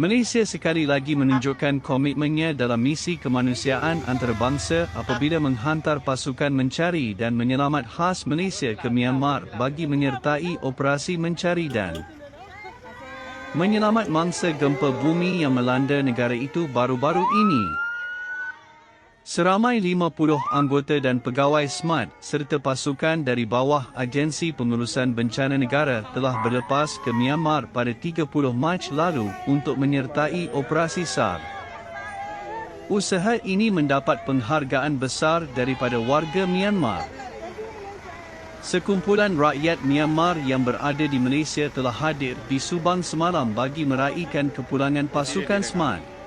Malaysia sekali lagi menunjukkan komitmennya dalam misi kemanusiaan antarabangsa apabila menghantar pasukan mencari dan menyelamat khas Malaysia ke Myanmar bagi menyertai operasi mencari dan menyelamat mangsa gempa bumi yang melanda negara itu baru-baru ini. Seramai 50 anggota dan pegawai SMART serta pasukan dari bawah Agensi Pengurusan Bencana Negara telah berlepas ke Myanmar pada 30 Mac lalu untuk menyertai operasi SAR. Usaha ini mendapat penghargaan besar daripada warga Myanmar. Sekumpulan rakyat Myanmar yang berada di Malaysia telah hadir di Subang semalam bagi meraihkan kepulangan pasukan SMART.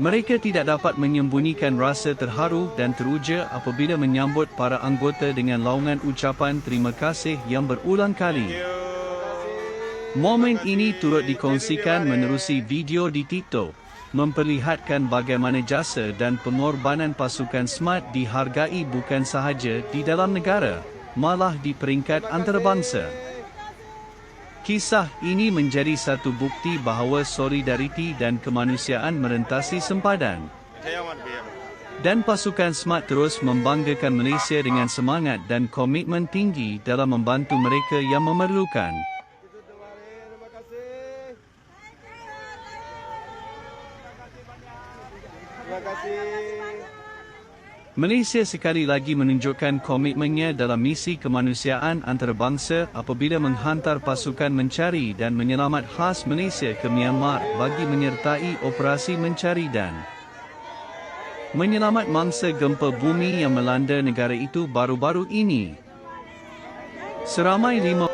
Mereka tidak dapat menyembunyikan rasa terharu dan teruja apabila menyambut para anggota dengan laungan ucapan terima kasih yang berulang kali. Momen ini turut dikongsikan menerusi video di TikTok, memperlihatkan bagaimana jasa dan pengorbanan pasukan SMART dihargai bukan sahaja di dalam negara, malah di peringkat antarabangsa. Kisah ini menjadi satu bukti bahawa solidariti dan kemanusiaan merentasi sempadan. Dan pasukan SMART terus membanggakan Malaysia dengan semangat dan komitmen tinggi dalam membantu mereka yang memerlukan. Terima kasih. Malaysia sekali lagi menunjukkan komitmennya dalam misi kemanusiaan antarabangsa apabila menghantar pasukan mencari dan menyelamat khas Malaysia ke Myanmar bagi menyertai operasi mencari dan menyelamat mangsa gempa bumi yang melanda negara itu baru-baru ini. Seramai lima.